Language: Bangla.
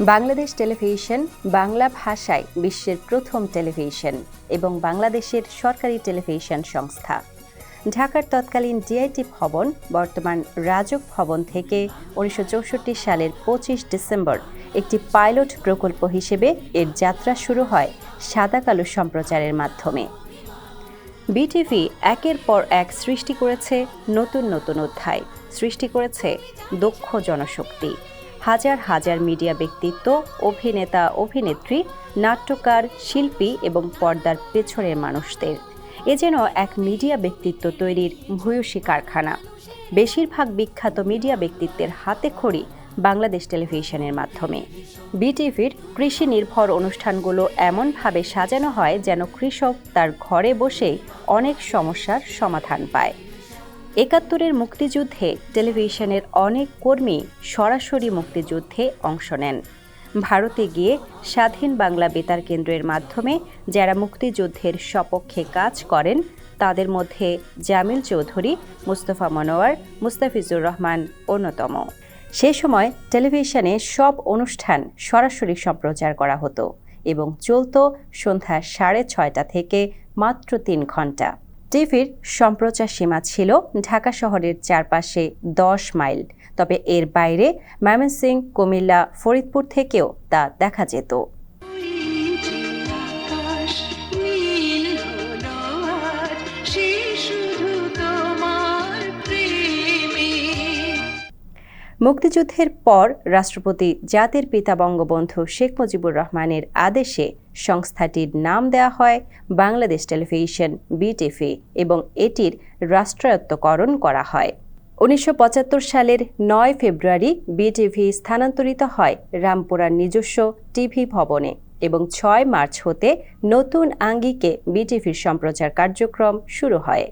বাংলাদেশ টেলিভিশন বাংলা ভাষায় বিশ্বের প্রথম টেলিভিশন এবং বাংলাদেশের সরকারি টেলিভিশন সংস্থা। ঢাকার তৎকালীন ডিআইটি ভবন, বর্তমান রাজক ভবন থেকে উনিশশো চৌষট্টি সালের পঁচিশ ডিসেম্বর একটি পাইলট প্রকল্প হিসেবে এর যাত্রা শুরু হয় সাদা কালো সম্প্রচারের মাধ্যমে। বিটিভি একের পর এক সৃষ্টি করেছে নতুন নতুন অধ্যায়, সৃষ্টি করেছে দক্ষ জনশক্তি। হাজার হাজার মিডিয়া ব্যক্তিত্ব, অভিনেতা, অভিনেত্রী, নাট্যকার, শিল্পী এবং পর্দার পেছনের মানুষদের। এ যেন এক মিডিয়া ব্যক্তিত্ব তৈরির ভূয়সী কারখানা। বেশিরভাগ বিখ্যাত মিডিয়া ব্যক্তিত্বের হাতে খড়ি বাংলাদেশ টেলিভিশনের মাধ্যমে। বিটিভির কৃষি নির্ভর অনুষ্ঠানগুলো এমনভাবে সাজানো হয় যেন কৃষক তার ঘরে বসেই অনেক সমস্যার সমাধান পায়। একাত্তরের মুক্তিযুদ্ধে টেলিভিশনের অনেক কর্মী সরাসরি মুক্তিযুদ্ধে অংশ নেন। ভারতে গিয়ে স্বাধীন বাংলা বেতার কেন্দ্রের মাধ্যমে যারা মুক্তিযুদ্ধের সপক্ষে কাজ করেন, তাদের মধ্যে জামিল চৌধুরী, মুস্তফা মনোয়ার, মুস্তাফিজুর রহমান অন্যতম। সে সময় টেলিভিশনে সব অনুষ্ঠান সরাসরি সম্প্রচার করা হতো এবং চলত সন্ধ্যা সাড়ে ছয়টা থেকে মাত্র তিন ঘণ্টা টিভির সম্প্রচার সীমা ছিল ঢাকা শহরের চারপাশে দশ মাইল। তবে এর বাইরে ময়মনসিংহ, কুমিল্লা, ফরিদপুর থেকেও তা দেখা যেত। মুক্তিযুদ্ধের পর রাষ্ট্রপতি জাতির পিতা বঙ্গবন্ধু শেখ মুজিবুর রহমানের আদেশে সংস্থাটির নাম দেওয়া হয় বাংলাদেশ টেলিভিশন, বিটিভি এবং এটির রাষ্ট্রায়ত্তকরণ করা হয়। উনিশশো পঁচাত্তর সালের নয় ফেব্রুয়ারি বিটিভি স্থানান্তরিত হয় রামপুরার নিজস্ব টিভি ভবনে এবং ছয় মার্চ হতে নতুন আঙ্গিকে বিটিভির সম্প্রচার কার্যক্রম শুরু হয়।